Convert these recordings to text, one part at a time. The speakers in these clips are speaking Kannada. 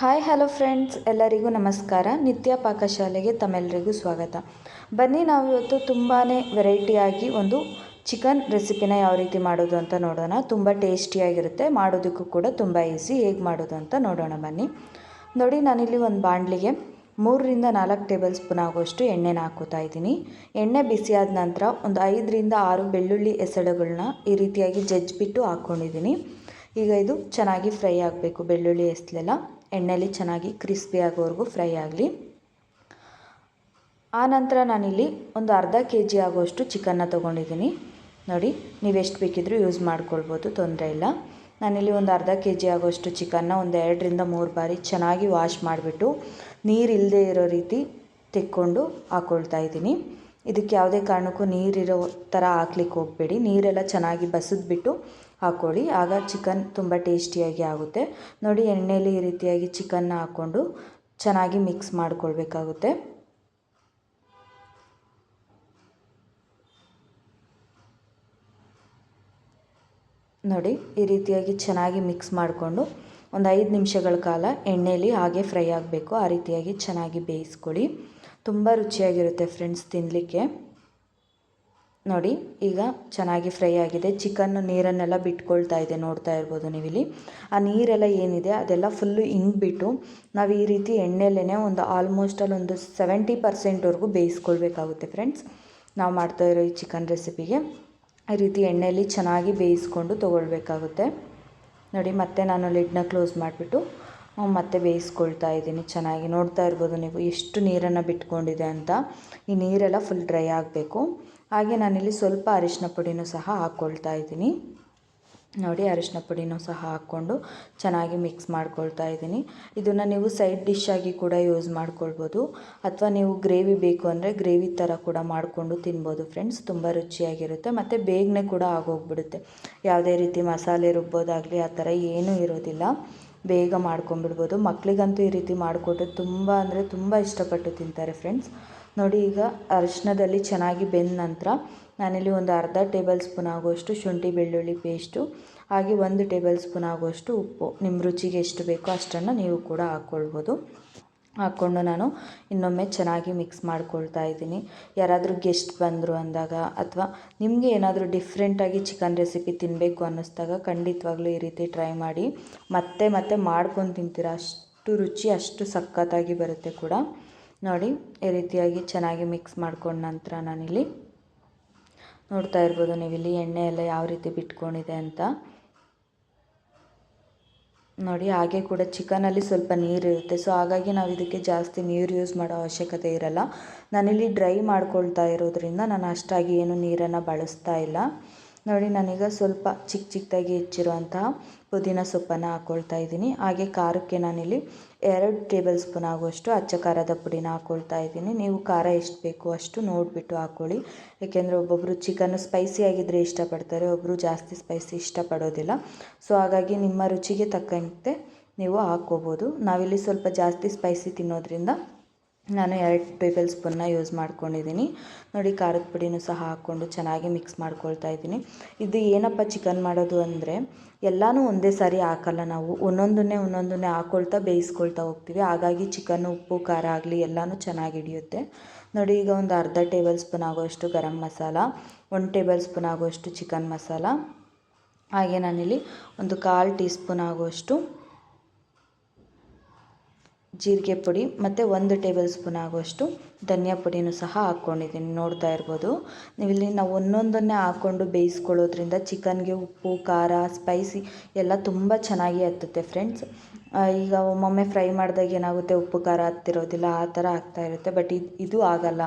ಹಾಯ್, ಹಲೋ ಫ್ರೆಂಡ್ಸ್, ಎಲ್ಲರಿಗೂ ನಮಸ್ಕಾರ. ನಿತ್ಯ ಪಾಕಶಾಲೆಗೆ ತಮ್ಮೆಲ್ಲರಿಗೂ ಸ್ವಾಗತ. ಬನ್ನಿ, ನಾವು ಇವತ್ತು ತುಂಬಾ ವೆರೈಟಿಯಾಗಿ ಒಂದು ಚಿಕನ್ ರೆಸಿಪಿನ ಯಾವ ರೀತಿ ಮಾಡೋದು ಅಂತ ನೋಡೋಣ. ತುಂಬ ಟೇಸ್ಟಿಯಾಗಿರುತ್ತೆ, ಮಾಡೋದಕ್ಕೂ ಕೂಡ ತುಂಬ ಈಸಿ. ಹೇಗೆ ಮಾಡೋದು ಅಂತ ನೋಡೋಣ ಬನ್ನಿ. ನೋಡಿ, ನಾನಿಲ್ಲಿ ಒಂದು ಬಾಣಲಿಗೆ ಮೂರರಿಂದ ನಾಲ್ಕು ಟೇಬಲ್ ಸ್ಪೂನ್ ಆಗುವಷ್ಟು ಎಣ್ಣೆನ ಹಾಕೋತಾ ಇದ್ದೀನಿ. ಎಣ್ಣೆ ಬಿಸಿಯಾದ ನಂತರ ಒಂದು ಐದರಿಂದ ಆರು ಬೆಳ್ಳುಳ್ಳಿ ಎಸಳುಗಳನ್ನ ಈ ರೀತಿಯಾಗಿ ಜಜ್ಜಿಬಿಟ್ಟು ಹಾಕ್ಕೊಂಡಿದ್ದೀನಿ ಈಗ ಇದು ಚೆನ್ನಾಗಿ ಫ್ರೈ ಆಗಬೇಕು, ಬೆಳ್ಳುಳ್ಳಿ ಎಸ್ಲೆಲ್ಲ ಎಣ್ಣೆಲಿ ಚೆನ್ನಾಗಿ ಕ್ರಿಸ್ಪಿ ಆಗೋವರೆಗೂ ಫ್ರೈ ಆಗಲಿ. ಆನಂತರ ನಾನಿಲ್ಲಿ ಒಂದು ಅರ್ಧ ಕೆ ಜಿ ಆಗುವಷ್ಟು ಚಿಕನ್ನ ತೊಗೊಂಡಿದ್ದೀನಿ. ನೋಡಿ ನೀವು ಎಷ್ಟು ಬೇಕಿದ್ರೂ ಯೂಸ್ ಮಾಡ್ಕೊಳ್ಬೋದು, ತೊಂದರೆ ಇಲ್ಲ. ನಾನಿಲ್ಲಿ ಒಂದು ಅರ್ಧ ಕೆ ಜಿ ಆಗುವಷ್ಟು ಚಿಕನ್ನ ಒಂದು ಎರಡರಿಂದ ಮೂರು ಬಾರಿ ಚೆನ್ನಾಗಿ ವಾಶ್ ಮಾಡಿಬಿಟ್ಟು ನೀರು ಇಲ್ಲದೆ ಇರೋ ರೀತಿ ತೆಕ್ಕೊಂಡು ಹಾಕ್ಕೊಳ್ತಾ ಇದ್ದೀನಿ. ಇದಕ್ಕೆ ಯಾವುದೇ ಕಾರಣಕ್ಕೂ ನೀರಿರೋ ಥರ ಹಾಕ್ಲಿಕ್ಕೆ ಹೋಗಬೇಡಿ. ನೀರೆಲ್ಲ ಚೆನ್ನಾಗಿ ಬಸಿದ್ಬಿಟ್ಟು ಹಾಕ್ಕೊಳ್ಳಿ. ಆಗ ಚಿಕನ್ ತುಂಬ ಟೇಸ್ಟಿಯಾಗಿ ಆಗುತ್ತೆ. ನೋಡಿ, ಎಣ್ಣೆಯಲ್ಲಿ ಈ ರೀತಿಯಾಗಿ ಚಿಕನ್ನ ಹಾಕ್ಕೊಂಡು ಚೆನ್ನಾಗಿ ಮಿಕ್ಸ್ ಮಾಡ್ಕೊಳ್ಬೇಕಾಗುತ್ತೆ. ನೋಡಿ, ಈ ರೀತಿಯಾಗಿ ಚೆನ್ನಾಗಿ ಮಿಕ್ಸ್ ಮಾಡಿಕೊಂಡು ಒಂದು ಐದು ನಿಮಿಷಗಳ ಕಾಲ ಎಣ್ಣೆಯಲ್ಲಿ ಹಾಗೆ ಫ್ರೈ ಆಗಬೇಕು. ಆ ರೀತಿಯಾಗಿ ಚೆನ್ನಾಗಿ ಬೇಯಿಸ್ಕೊಳ್ಳಿ. ತುಂಬ ರುಚಿಯಾಗಿರುತ್ತೆ ಫ್ರೆಂಡ್ಸ್ ತಿನ್ನಲಿಕ್ಕೆ ನೋಡಿ, ಈಗ ಚೆನ್ನಾಗಿ ಫ್ರೈ ಆಗಿದೆ. ಚಿಕನ್ನು ನೀರನ್ನೆಲ್ಲ ಬಿಟ್ಕೊಳ್ತಾ ಇದೆ, ನೋಡ್ತಾ ಇರ್ಬೋದು ನೀವಿಲ್ಲಿ. ಆ ನೀರೆಲ್ಲ ಏನಿದೆ, ಅದೆಲ್ಲ ಫುಲ್ಲು ಹಿಂಗ್ಬಿಟ್ಟು ನಾವು ಈ ರೀತಿ ಎಣ್ಣೆಲೇ ಒಂದು ಆಲ್ಮೋಸ್ಟ್ ಅಲ್ಲಿ ಒಂದು ಸೆವೆಂಟಿ ಪರ್ಸೆಂಟ್ವರೆಗೂ ಬೇಯಿಸ್ಕೊಳ್ಬೇಕಾಗುತ್ತೆ ಫ್ರೆಂಡ್ಸ್. ನಾವು ಮಾಡ್ತಾ ಇರೋ ಈ ಚಿಕನ್ ರೆಸಿಪಿಗೆ. ಈ ರೀತಿ ಎಣ್ಣೆಯಲ್ಲಿ ಚೆನ್ನಾಗಿ ಬೇಯಿಸ್ಕೊಂಡು ತೊಗೊಳ್ಬೇಕಾಗುತ್ತೆ. ನೋಡಿ, ಮತ್ತೆ ನಾನು ಲಿಡ್ನ ಕ್ಲೋಸ್ ಮಾಡಿಬಿಟ್ಟು ಮತ್ತೆ ಬೇಯಿಸ್ಕೊಳ್ತಾ ಇದ್ದೀನಿ. ಚೆನ್ನಾಗಿ ನೋಡ್ತಾ ಇರ್ಬೋದು ನೀವು ಎಷ್ಟು ನೀರನ್ನು ಬಿಟ್ಕೊಂಡಿದೆ ಅಂತ. ಈ ನೀರೆಲ್ಲ ಫುಲ್ ಡ್ರೈ ಆಗಬೇಕು. ಹಾಗೆ ನಾನಿಲ್ಲಿ ಸ್ವಲ್ಪ ಅರಿಶಿನ ಪುಡಿನೂ ಸಹ ಹಾಕ್ಕೊಳ್ತಾ ಇದ್ದೀನಿ. ನೋಡಿ ಅರಿಶಿನ ಪುಡಿನೂ ಸಹ ಹಾಕ್ಕೊಂಡು ಚೆನ್ನಾಗಿ ಮಿಕ್ಸ್ ಮಾಡ್ಕೊಳ್ತಾ ಇದ್ದೀನಿ. ಇದನ್ನು ನೀವು ಸೈಡ್ ಡಿಶ್ ಆಗಿ ಕೂಡ ಯೂಸ್ ಮಾಡ್ಕೊಳ್ಬೋದು. ಅಥವಾ ನೀವು ಗ್ರೇವಿ ಬೇಕು ಅಂದರೆ ಗ್ರೇವಿ ಥರ ಕೂಡ ಮಾಡಿಕೊಂಡು ತಿನ್ಬೋದು ಫ್ರೆಂಡ್ಸ್ ತುಂಬ ರುಚಿಯಾಗಿರುತ್ತೆ. ಮತ್ತು ಬೇಗನೆ ಕೂಡ ಆಗೋಗ್ಬಿಡುತ್ತೆ. ಯಾವುದೇ ರೀತಿ ಮಸಾಲೆ ರುಬ್ಬೋದಾಗಲಿ ಆ ಥರ ಏನೂ ಇರೋದಿಲ್ಲ. ಬೇಗ ಮಾಡ್ಕೊಂಬಿಡ್ಬೋದು ಮಕ್ಕಳಿಗಂತೂ ಈ ರೀತಿ ಮಾಡಿಕೊಟ್ಟು ತುಂಬ ಅಂದರೆ ತುಂಬ ಇಷ್ಟಪಟ್ಟು ತಿಂತಾರೆ ಫ್ರೆಂಡ್ಸ್ ನೋಡಿ ಈಗ ಅರಿಶಿನದಲ್ಲಿ ಚೆನ್ನಾಗಿ ಬೆಂದ ನಂತರ ನಾನಿಲ್ಲಿ ಒಂದು ಅರ್ಧ ಟೇಬಲ್ ಸ್ಪೂನ್ ಆಗುವಷ್ಟು ಶುಂಠಿ ಬೆಳ್ಳುಳ್ಳಿ ಪೇಸ್ಟು, ಹಾಗೆ ಒಂದು ಟೇಬಲ್ ಸ್ಪೂನ್ ಆಗುವಷ್ಟು ಉಪ್ಪು. ನಿಮ್ಮ ರುಚಿಗೆ ಎಷ್ಟು ಬೇಕೋ ಅಷ್ಟನ್ನು ನೀವು ಕೂಡ ಹಾಕ್ಕೊಳ್ಬೋದು ಹಾಕ್ಕೊಂಡು ನಾನು ಇನ್ನೊಮ್ಮೆ ಚೆನ್ನಾಗಿ ಮಿಕ್ಸ್ ಮಾಡ್ಕೊಳ್ತಾ ಇದ್ದೀನಿ. ಯಾರಾದರೂ ಗೆಸ್ಟ್ ಬಂದರು ಅಂದಾಗ ಅಥವಾ ನಿಮಗೆ ಏನಾದರೂ ಡಿಫ್ರೆಂಟಾಗಿ ಚಿಕನ್ ರೆಸಿಪಿ ತಿನ್ನಬೇಕು ಅನ್ನಿಸ್ದಾಗ ಖಂಡಿತವಾಗ್ಲೂ ಈ ರೀತಿ ಟ್ರೈ ಮಾಡಿ. ಮತ್ತೆ ಮತ್ತೆ ಮಾಡ್ಕೊಂಡು ತಿಂತೀರ, ಅಷ್ಟು ರುಚಿ, ಅಷ್ಟು ಸಖತ್ತಾಗಿ ಬರುತ್ತೆ ಕೂಡ. ನೋಡಿ, ಈ ರೀತಿಯಾಗಿ ಚೆನ್ನಾಗಿ ಮಿಕ್ಸ್ ಮಾಡ್ಕೊಂಡ ನಂತರ ನಾನಿಲ್ಲಿ ನೋಡ್ತಾ ಇರ್ಬೋದು ನೀವಿಲ್ಲಿ ಎಣ್ಣೆ ಎಲ್ಲ ಯಾವ ರೀತಿ ಬಿಟ್ಕೊಂಡಿದೆ ಅಂತ. ನೋಡಿ, ಹಾಗೆ ಕೂಡ ಚಿಕನಲ್ಲಿ ಸ್ವಲ್ಪ ನೀರಿರುತ್ತೆ. ಸೊ ಹಾಗಾಗಿ ನಾವು ಇದಕ್ಕೆ ಜಾಸ್ತಿ ನೀರು ಯೂಸ್ ಮಾಡೋ ಅವಶ್ಯಕತೆ ಇರಲ್ಲ. ನಾನಿಲ್ಲಿ ಡ್ರೈ ಮಾಡ್ಕೊಳ್ತಾ ಇರೋದ್ರಿಂದ ನಾನು ಅಷ್ಟಾಗಿ ಏನು ನೀರನ್ನು ಬಳಸ್ತಾ ಇಲ್ಲ. ನೋಡಿ, ನಾನೀಗ ಸ್ವಲ್ಪ ಚಿಕ್ಕ ಚಿಕ್ಕದಾಗಿ ಹೆಚ್ಚಿರುವಂತಹ ಪುದೀನ ಸೊಪ್ಪನ್ನು ಹಾಕ್ಕೊಳ್ತಾ ಇದ್ದೀನಿ. ಹಾಗೆ ಖಾರಕ್ಕೆ ನಾನಿಲ್ಲಿ ಎರಡು ಟೇಬಲ್ ಸ್ಪೂನ್ ಆಗುವಷ್ಟು ಅಚ್ಚ ಖಾರದ ಪುಡಿನ ಹಾಕ್ಕೊಳ್ತಾ ಇದ್ದೀನಿ. ನೀವು ಖಾರ ಎಷ್ಟು ಬೇಕು ಅಷ್ಟು ನೋಡಿಬಿಟ್ಟು ಹಾಕ್ಕೊಳ್ಳಿ ಏಕೆಂದರೆ ಒಬ್ಬೊಬ್ಬರು ಚಿಕನ್ನು ಸ್ಪೈಸಿ ಆಗಿದ್ದರೆ ಇಷ್ಟಪಡ್ತಾರೆ ಒಬ್ಬರು ಜಾಸ್ತಿ ಸ್ಪೈಸಿ ಇಷ್ಟಪಡೋದಿಲ್ಲ. ಸೊ ಹಾಗಾಗಿ ನಿಮ್ಮ ರುಚಿಗೆ ತಕ್ಕಂತೆ ನೀವು ಹಾಕ್ಕೋಬೋದು. ನಾವಿಲ್ಲಿ ಸ್ವಲ್ಪ ಜಾಸ್ತಿ ಸ್ಪೈಸಿ ತಿನ್ನೋದ್ರಿಂದ ನಾನು ಎರಡು ಟೇಬಲ್ ಸ್ಪೂನ್ನ ಯೂಸ್ ಮಾಡ್ಕೊಂಡಿದ್ದೀನಿ. ನೋಡಿ, ಖಾರದ ಪುಡಿನೂ ಸಹ ಹಾಕ್ಕೊಂಡು ಚೆನ್ನಾಗಿ ಮಿಕ್ಸ್ ಮಾಡ್ಕೊಳ್ತಾ ಇದ್ದೀನಿ. ಇದು ಏನಪ್ಪ ಚಿಕನ್ ಮಾಡೋದು ಅಂದರೆ, ಎಲ್ಲನೂ ಒಂದೇ ಸಾರಿ ಹಾಕಲ್ಲ ನಾವು. ಒಂದೊಂದನ್ನೇ ಒಂದೊಂದನ್ನೇ ಹಾಕ್ಕೊಳ್ತಾ ಬೇಯಿಸ್ಕೊಳ್ತಾ ಹೋಗ್ತೀವಿ. ಹಾಗಾಗಿ ಚಿಕನ್ ಉಪ್ಪು, ಖಾರ ಆಗಲಿ ಎಲ್ಲನೂ ಚೆನ್ನಾಗಿ ಹಿಡಿಯುತ್ತೆ. ನೋಡಿ, ಈಗ ಒಂದು ಅರ್ಧ ಟೇಬಲ್ ಸ್ಪೂನ್ ಆಗೋಷ್ಟು ಗರಂ ಮಸಾಲ, ಒಂದು ಟೇಬಲ್ ಸ್ಪೂನ್ ಆಗುವಷ್ಟು ಚಿಕನ್ ಮಸಾಲ. ಹಾಗೆ ನಾನಿಲ್ಲಿ ಒಂದು ಕಾಲು ಟೀ ಸ್ಪೂನ್ ಆಗುವಷ್ಟು ಜೀರಿಗೆ ಪುಡಿ ಮತ್ತು ಒಂದು ಟೇಬಲ್ ಸ್ಪೂನ್ ಆಗುವಷ್ಟು ಧನಿಯಾ ಪುಡಿನೂ ಸಹ ಹಾಕ್ಕೊಂಡಿದ್ದೀನಿ, ನೋಡ್ತಾ ಇರ್ಬೋದು. ನೀವಿಲ್ಲಿ ನಾವು ಒಂದೊಂದನ್ನೇ ಹಾಕ್ಕೊಂಡು ಬೇಯಿಸ್ಕೊಳ್ಳೋದ್ರಿಂದ ಚಿಕನ್ಗೆ ಉಪ್ಪು, ಖಾರ, ಸ್ಪೈಸಿ ಎಲ್ಲ ತುಂಬ ಚೆನ್ನಾಗಿ ಹತ್ತುತ್ತೆ ಫ್ರೆಂಡ್ಸ್ ಈಗ ಒಮ್ಮೊಮ್ಮೆ ಫ್ರೈ ಮಾಡಿದಾಗ ಏನಾಗುತ್ತೆ? ಉಪ್ಪು, ಖಾರ ಹತ್ತಿರೋದಿಲ್ಲ, ಆ ಥರ ಆಗ್ತಾ ಇರುತ್ತೆ. ಬಟ್ ಇದು ಇದು ಆಗಲ್ಲ.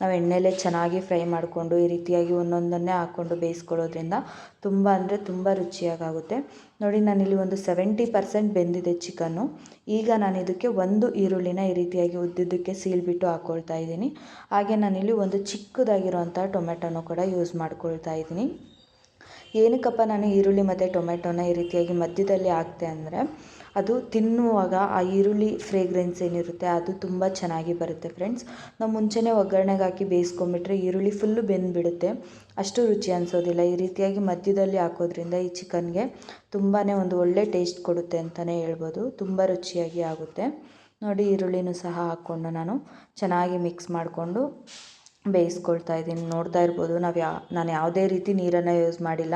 ನಾವು ಎಣ್ಣೆಲೇ ಚೆನ್ನಾಗಿ ಫ್ರೈ ಮಾಡಿಕೊಂಡು, ಈ ರೀತಿಯಾಗಿ ಒಂದೊಂದನ್ನೇ ಹಾಕ್ಕೊಂಡು ಬೇಯಿಸ್ಕೊಳ್ಳೋದ್ರಿಂದ ತುಂಬ ಅಂದರೆ ತುಂಬ ರುಚಿಯಾಗುತ್ತೆ ನೋಡಿ, ನಾನಿಲ್ಲಿ ಒಂದು ಸೆವೆಂಟಿ ಪರ್ಸೆಂಟ್ ಬೆಂದಿದೆ ಚಿಕನ್ನು. ಈಗ ನಾನು ಇದಕ್ಕೆ ಒಂದು ಈರುಳ್ಳಿನ ಈ ರೀತಿಯಾಗಿ ಉದ್ದಿದ್ದಕ್ಕೆ ಸೀಳ್ಬಿಟ್ಟು ಹಾಕ್ಕೊಳ್ತಾ ಇದ್ದೀನಿ. ಹಾಗೆ ನಾನಿಲ್ಲಿ ಒಂದು ಚಿಕ್ಕದಾಗಿರುವಂಥ ಟೊಮೆಟೊನೂ ಕೂಡ ಯೂಸ್ ಮಾಡ್ಕೊಳ್ತಾ ಇದ್ದೀನಿ. ಏನಕ್ಕಪ್ಪ ನಾನು ಈರುಳ್ಳಿ ಮತ್ತು ಟೊಮೆಟೊನ ಈ ರೀತಿಯಾಗಿ ಮಧ್ಯದಲ್ಲಿ ಹಾಕ್ತೆ ಅಂದರೆ ಅದು ತಿನ್ನುವಾಗ ಆ ಈರುಳ್ಳಿ ಫ್ರೇಗ್ರೆನ್ಸ್ ಏನಿರುತ್ತೆ ಅದು ತುಂಬ ಚೆನ್ನಾಗಿ ಬರುತ್ತೆ ಫ್ರೆಂಡ್ಸ್ ನಾವು ಮುಂಚೆನೇ ಒಗ್ಗರಣೆಗೆ ಹಾಕಿ ಬೇಯಿಸ್ಕೊಂಬಿಟ್ರೆ ಈರುಳ್ಳಿ ಫುಲ್ಲು ಬೆಂದುಬಿಡುತ್ತೆ. ಅಷ್ಟು ರುಚಿ ಅನಿಸೋದಿಲ್ಲ. ಈ ರೀತಿಯಾಗಿ ಮಧ್ಯದಲ್ಲಿ ಹಾಕೋದ್ರಿಂದ ಈ ಚಿಕನ್ಗೆ ತುಂಬಾ ಒಂದು ಒಳ್ಳೆ ಟೇಸ್ಟ್ ಕೊಡುತ್ತೆ ಅಂತಲೇ ಹೇಳ್ಬೋದು. ತುಂಬ ರುಚಿಯಾಗಿ ಆಗುತ್ತೆ. ನೋಡಿ ಈರುಳ್ಳಿನೂ ಸಹ ಹಾಕ್ಕೊಂಡು ನಾನು ಚೆನ್ನಾಗಿ ಮಿಕ್ಸ್ ಮಾಡಿಕೊಂಡು ಬೇಯಿಸ್ಕೊಳ್ತಾ ಇದ್ದೀನಿ. ನೋಡ್ತಾ ಇರ್ಬೋದು, ನಾವು ಯಾ, ನಾನು ಯಾವುದೇ ರೀತಿ ನೀರನ್ನು ಯೂಸ್ ಮಾಡಿಲ್ಲ.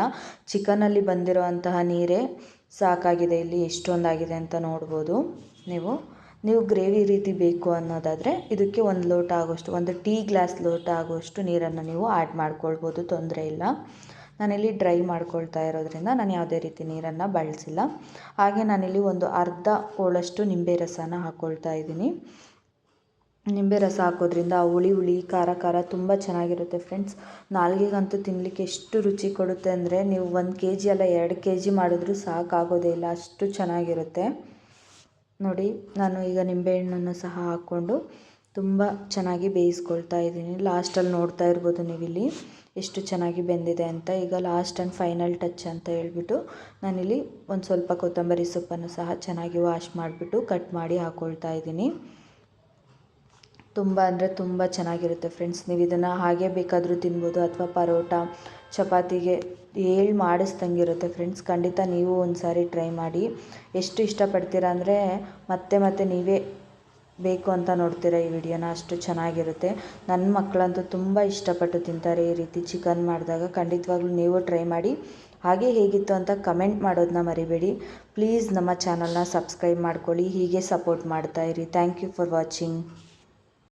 ಚಿಕನಲ್ಲಿ ಬಂದಿರುವಂತಹ ನೀರೇ ಸಾಕಾಗಿದೆ ಇಲ್ಲಿ, ಎಷ್ಟೊಂದಾಗಿದೆ ಅಂತ ನೋಡ್ಬೋದು ನೀವು. ನೀವು ಗ್ರೇವಿ ರೀತಿ ಬೇಕು ಅನ್ನೋದಾದರೆ ಇದಕ್ಕೆ ಒಂದು ಲೋಟ ಆಗೋಷ್ಟು, ಒಂದು ಟೀ ಗ್ಲಾಸ್ ಲೋಟ ಆಗುವಷ್ಟು ನೀರನ್ನು ನೀವು ಆ್ಯಡ್ ಮಾಡ್ಕೊಳ್ಬೋದು, ತೊಂದರೆ ಇಲ್ಲ. ನಾನಿಲ್ಲಿ ಡ್ರೈ ಮಾಡ್ಕೊಳ್ತಾ ಇರೋದ್ರಿಂದ ನಾನು ಯಾವುದೇ ರೀತಿ ನೀರನ್ನು ಬಳಸಿಲ್ಲ. ಹಾಗೆ ನಾನಿಲ್ಲಿ ಒಂದು ಅರ್ಧ ಹೋಳಷ್ಟು ನಿಂಬೆ ರಸನ ಹಾಕ್ಕೊಳ್ತಾ ಇದ್ದೀನಿ. ನಿಂಬೆ ರಸ ಹಾಕೋದ್ರಿಂದ ಹುಳಿ ಹುಳಿ, ಖಾರ ಖಾರ ತುಂಬ ಚೆನ್ನಾಗಿರುತ್ತೆ ಫ್ರೆಂಡ್ಸ್ ನಾಲ್ಗೆಗಂತೂ ತಿನ್ನಲಿಕ್ಕೆ ಎಷ್ಟು ರುಚಿ ಕೊಡುತ್ತೆ ಅಂದರೆ ನೀವು ಒಂದು ಕೆ ಜಿ ಅಲ್ಲ ಎರಡು ಕೆ ಜಿ ಮಾಡಿದ್ರೂ ಸಾಕಾಗೋದೇ ಇಲ್ಲ, ಅಷ್ಟು ಚೆನ್ನಾಗಿರುತ್ತೆ. ನೋಡಿ, ನಾನು ಈಗ ನಿಂಬೆಹಣ್ಣನ್ನು ಸಹ ಹಾಕ್ಕೊಂಡು ತುಂಬ ಚೆನ್ನಾಗಿ ಬೇಯಿಸ್ಕೊಳ್ತಾ ಇದ್ದೀನಿ. ಲಾಸ್ಟಲ್ಲಿ ನೋಡ್ತಾ ಇರ್ಬೋದು ನೀವಿಲ್ಲಿ ಎಷ್ಟು ಚೆನ್ನಾಗಿ ಬೆಂದಿದೆ ಅಂತ. ಈಗ ಲಾಸ್ಟ್ ಆ್ಯಂಡ್ ಫೈನಲ್ ಟಚ್ ಅಂತ ಹೇಳ್ಬಿಟ್ಟು ನಾನಿಲ್ಲಿ ಒಂದು ಸ್ವಲ್ಪ ಕೊತ್ತಂಬರಿ ಸೊಪ್ಪನ್ನು ಸಹ ಚೆನ್ನಾಗಿ ವಾಶ್ ಮಾಡಿಬಿಟ್ಟು ಕಟ್ ಮಾಡಿ ಹಾಕ್ಕೊಳ್ತಾ ಇದ್ದೀನಿ. ತುಂಬ ಅಂದರೆ ತುಂಬ ಚೆನ್ನಾಗಿರುತ್ತೆ ಫ್ರೆಂಡ್ಸ್ ನೀವು ಇದನ್ನು ಹಾಗೆ ಬೇಕಾದರೂ ತಿನ್ಬೋದು ಅಥವಾ ಪರೋಟ, ಚಪಾತಿಗೆ ಹೇಳಿ ಮಾಡಿಸ್ದಂಗಿರುತ್ತೆ ಫ್ರೆಂಡ್ಸ್ ಖಂಡಿತ ನೀವು ಒಂದು ಸಾರಿ ಟ್ರೈ ಮಾಡಿ. ಎಷ್ಟು ಇಷ್ಟಪಡ್ತೀರ ಅಂದರೆ ಮತ್ತೆ ಮತ್ತೆ ನೀವೇ ಬೇಕು ಅಂತ ನೋಡ್ತೀರಾ ಈ ವಿಡಿಯೋನ ಅಷ್ಟು ಚೆನ್ನಾಗಿರುತ್ತೆ. ನನ್ನ ಮಕ್ಕಳಂತೂ ತುಂಬ ಇಷ್ಟಪಟ್ಟು ತಿಂತಾರೆ ಈ ರೀತಿ ಚಿಕನ್ ಮಾಡಿದಾಗ. ಖಂಡಿತವಾಗ್ಲೂ ನೀವು ಟ್ರೈ ಮಾಡಿ. ಹಾಗೆ ಹೇಗಿತ್ತು ಅಂತ ಕಮೆಂಟ್ ಮಾಡೋದನ್ನ ಮರಿಬೇಡಿ. ಪ್ಲೀಸ್ ನಮ್ಮ ಚಾನಲ್ನ ಸಬ್ಸ್ಕ್ರೈಬ್ ಮಾಡ್ಕೊಳ್ಳಿ. ಹೀಗೆ ಸಪೋರ್ಟ್ ಮಾಡ್ತಾಯಿರಿ ಥ್ಯಾಂಕ್ ಯು ಫಾರ್ ವಾಚಿಂಗ್